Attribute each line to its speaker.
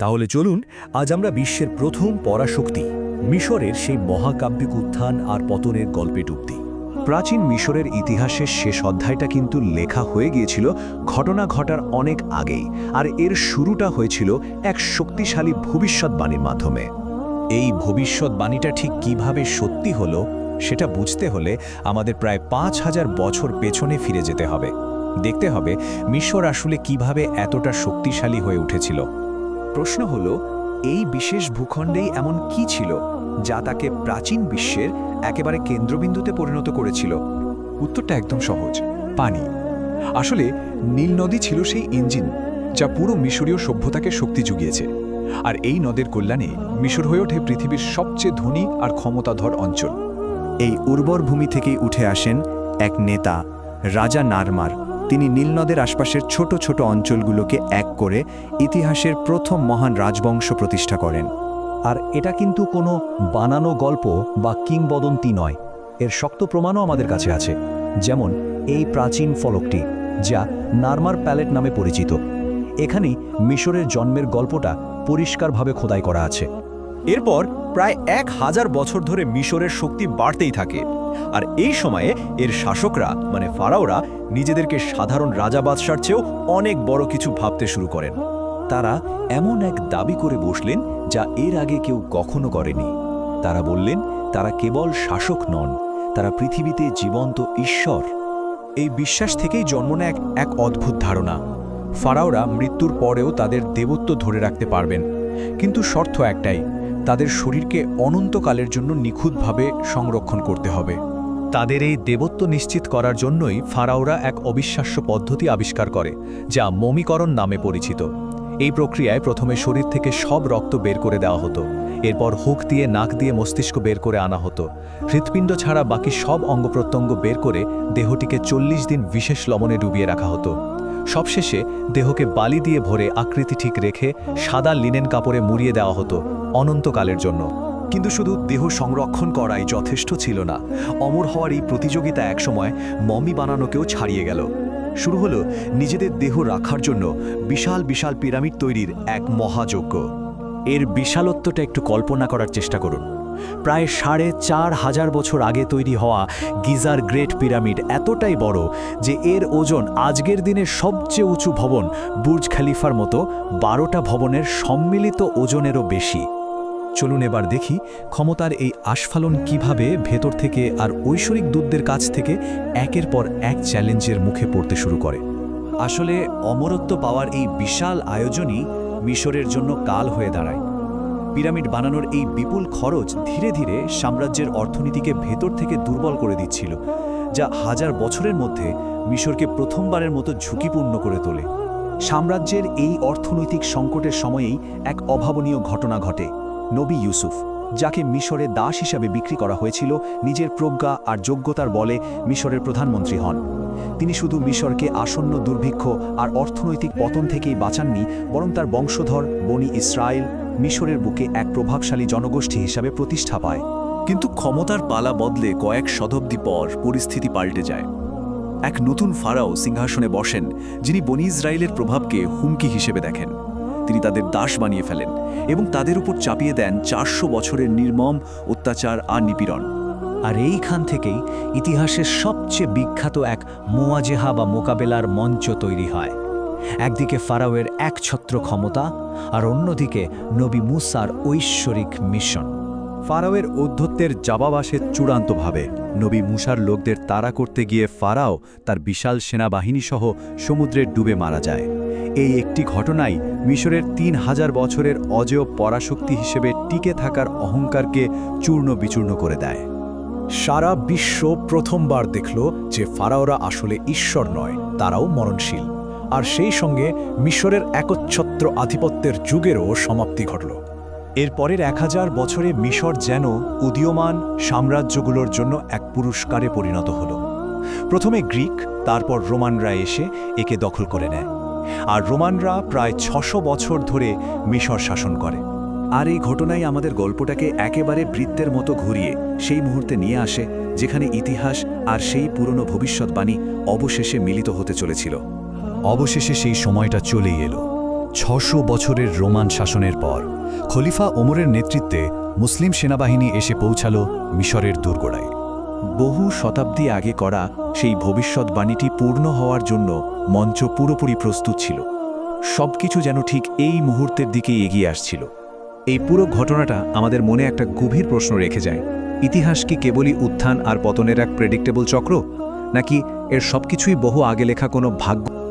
Speaker 1: তাহলে চলুন, আজ আমরা বিশ্বের প্রথম পরাশক্তি, মিশরের সেই মহাকাব্যিক উত্থান আর পতনের গল্পে ডুবতি
Speaker 2: প্রাচীন মিশরের ইতিহাসের শেষ অধ্যায়টা কিন্তু লেখা হয়ে গিয়েছিল ঘটনা ঘটার অনেক আগেই, আর এর শুরুটা হয়েছিল এক শক্তিশালী ভবিষ্যৎবাণীর মাধ্যমে।
Speaker 3: এই ভবিষ্যৎবাণীটা ঠিক কীভাবে সত্যি হলো, সেটা বুঝতে হলে আমাদের প্রায় পাঁচ হাজার বছর পেছনে ফিরে যেতে হবে। দেখতে হবে মিশর আসলে কীভাবে এতটা শক্তিশালী হয়ে উঠেছিল।
Speaker 2: প্রশ্ন হলো, এই বিশেষ ভূখণ্ডেই এমন কি ছিল যা তাকে প্রাচীন বিশ্বের একেবারে কেন্দ্রবিন্দুতে পরিণত করেছিল?
Speaker 4: উত্তরটা একদম সহজ, পানি। আসলে নীল নদী ছিল সেই ইঞ্জিন যা পুরো মিশরীয় সভ্যতাকে শক্তি জুগিয়েছে। আর এই নদের কল্যাণে মিশর হয়ে ওঠে পৃথিবীর সবচেয়ে ধনী আর ক্ষমতাধর অঞ্চল।
Speaker 5: এই উর্বর ভূমি থেকেই উঠে আসেন এক নেতা, রাজা নারমার। তিনি নীলনদের আশপাশের ছোট ছোট অঞ্চলগুলোকে এক করে ইতিহাসের প্রথম মহান রাজবংশ প্রতিষ্ঠা করেন।
Speaker 1: আর এটা কিন্তু কোনো বানানো গল্প বা কিংবদন্তি নয়। এর শক্ত প্রমাণও আমাদের কাছে আছে। যেমন এই প্রাচীন ফলকটি, যা নার্মার প্যালেট নামে পরিচিত। এখানেই মিশরের জন্মের গল্পটা পরিষ্কারভাবে খোদাই করা আছে।
Speaker 6: এরপর প্রায় এক হাজার বছর ধরে মিশরের শক্তি বাড়তেই থাকে। আর এই সময়ে এর শাসকরা মানে ফারাওরা, নিজেদেরকে সাধারণ রাজা বাদশার চেয়েও অনেক বড় কিছু ভাবতে শুরু করেন।
Speaker 3: তারা এমন এক দাবি করে বসলেন যা এর আগে কেউ কখনো করেনি। তারা বললেন, তারা কেবল শাসক নন, তারা পৃথিবীতে জীবন্ত ঈশ্বর।
Speaker 6: এই বিশ্বাস থেকেই জন্ম নেয় এক অদ্ভুত ধারণা। ফারাওরা মৃত্যুর পরেও তাদের দেবত্ব ধরে রাখতে পারবেন। কিন্তু শর্ত একটাই তাদের শরীরকে অনন্তকালের জন্য নিখুঁতভাবে সংরক্ষণ করতে হবে। তাদের এই দেবত্ব নিশ্চিত করার জন্যই ফারাওরা এক অবিশ্বাস্য পদ্ধতি আবিষ্কার করে, যা মমিকরণ নামে পরিচিত। এই প্রক্রিয়ায় প্রথমে শরীর থেকে সব রক্ত বের করে দেওয়া হতো। এরপর হুক দিয়ে নাক দিয়ে মস্তিষ্ক বের করে আনা হতো। হৃৎপিণ্ড ছাড়া বাকি সব অঙ্গপ্রত্যঙ্গ বের করে দেহটিকে চল্লিশ দিন বিশেষ লবণে ডুবিয়ে রাখা হতো। সবশেষে দেহকে বালি দিয়ে ভরে আকৃতি ঠিক রেখে সাদা লিনেন কাপড়ে মুড়িয়ে দেওয়া হতো অনন্তকালের জন্য।
Speaker 2: কিন্তু শুধু দেহ সংরক্ষণ করাই যথেষ্ট ছিল না। অমর হওয়ার এই প্রতিযোগিতা একসময় মমি বানানোকেও ছাড়িয়ে গেল। শুরু হলো নিজেদের দেহ রাখার জন্য বিশাল বিশাল পিরামিড তৈরির এক মহাযজ্ঞ।
Speaker 1: এর বিশালত্বটা একটু কল্পনা করার চেষ্টা করুন। প্রায় সাড়ে চার হাজার বছর আগে তৈরি হওয়া গিজার গ্রেট পিরামিড এতটাই বড় যে এর ওজন আজকের দিনের সবচেয়ে উঁচু ভবন বুর্জ খালিফার মতো বারোটা ভবনের সম্মিলিত ওজনেরও বেশি। চলুন এবার দেখি ক্ষমতার এই আস্ফালন কীভাবে ভেতর থেকে আর ঐশ্বরিক দূতদের কাছ থেকে একের পর এক চ্যালেঞ্জের মুখে পড়তে শুরু করে।
Speaker 2: আসলে অমরত্ব পাওয়ার এই বিশাল আয়োজনই মিশরের জন্য কাল হয়ে দাঁড়ায়। পিরামিড বানানোর এই বিপুল খরচ ধীরে ধীরে সাম্রাজ্যের অর্থনীতিকে ভেতর থেকে দুর্বল করে দিচ্ছিল, যা হাজার বছরের মধ্যে মিশরকে প্রথমবারের মতো ঝুঁকিপূর্ণ করে তোলে। সাম্রাজ্যের এই অর্থনৈতিক সংকটের সময়েই এক অভাবনীয় ঘটনা ঘটে। নবী ইউসুফ, যাকে মিশরে দাস হিসাবে বিক্রি করা হয়েছিল, নিজের প্রজ্ঞা আর যোগ্যতার বলে মিশরের প্রধানমন্ত্রী হন। তিনি শুধু মিশরকে আসন্ন দুর্ভিক্ষ আর অর্থনৈতিক পতন থেকেই বাঁচাননি, বরং তার বংশধর, বনি ইসরায়েল, মিশরের বুকে এক প্রভাবশালী জনগোষ্ঠী হিসাবে প্রতিষ্ঠা পায়। কিন্তু ক্ষমতার পালা বদলে কয়েক শতাব্দী পর পরিস্থিতি পাল্টে যায়। এক নতুন ফারাও সিংহাসনে বসেন, যিনি বনি ইসরায়েলের প্রভাবকে হুমকি হিসেবে দেখেন। তিনি তাদের দাস বানিয়ে ফেলেন এবং তাদের উপর চাপিয়ে দেন চারশো বছরের নির্মম অত্যাচার আর নিপীড়ন।
Speaker 1: আর এইখান থেকেই ইতিহাসের সবচেয়ে বিখ্যাত এক মোয়াজেহা বা মোকাবেলার মঞ্চ তৈরি হয়। একদিকে ফারাওয়ের একছত্র ক্ষমতা আর অন্যদিকে নবী মুসার ঐশ্বরিক মিশন।
Speaker 6: ফারাওয়ের ঔদ্ধত্যের জবাব আসে চূড়ান্তভাবে। নবী মুসার লোকদের তাড়া করতে গিয়ে ফারাও তার বিশাল সেনাবাহিনী সহ সমুদ্রে ডুবে মারা যায়। এই একটি ঘটনাই মিশরের তিন হাজার বছরের অজেয় পরাশক্তি হিসেবে টিকে থাকার অহংকারকে চূর্ণ বিচূর্ণ করে দেয়।
Speaker 4: সারা বিশ্ব প্রথমবার দেখল যে ফারাওরা আসলে ঈশ্বর নয়, তারাও মরণশীল। আর সেই সঙ্গে মিশরের একচ্ছত্র আধিপত্যের যুগেরও সমাপ্তি ঘটল।
Speaker 2: এর পরের এক হাজার বছরে মিশর যেন উদীয়মান সাম্রাজ্যগুলোর জন্য এক পুরস্কারে পরিণত হল। প্রথমে গ্রিক, তারপর রোমানরা এসে একে দখল করে নেয়। আর রোমানরা প্রায় ছশো বছর ধরে মিশর শাসন করে। আর এই ঘটনাই আমাদের গল্পটাকে একেবারে বৃত্তের মতো ঘুরিয়ে সেই মুহূর্তে নিয়ে আসে যেখানে ইতিহাস আর সেই পুরনো ভবিষ্যৎবাণী অবশেষে মিলিত হতে চলেছিল।
Speaker 3: অবশেষে সেই সময়টা চলেই এলো।
Speaker 2: ছশো বছরের রোমান শাসনের পর খলিফা ওমরের নেতৃত্বে মুসলিম সেনাবাহিনী এসে পৌঁছালো মিশরের দুর্গড়ায়
Speaker 3: বহু শতাব্দী আগে করা সেই ভবিষ্যৎবাণীটি পূর্ণ হওয়ার জন্য মঞ্চ পুরোপুরি প্রস্তুত ছিল। সবকিছু যেন ঠিক এই মুহূর্তের দিকে এগিয়ে আসছিল। এই পুরো ঘটনাটা আমাদের মনে একটা গভীর প্রশ্ন রেখে যায়। ইতিহাস কি কেবলই উত্থান আর পতনের এক প্রেডিক্টেবল চক্র? নাকি এর সবকিছুই বহু আগে লেখা কোনো ভাগ্য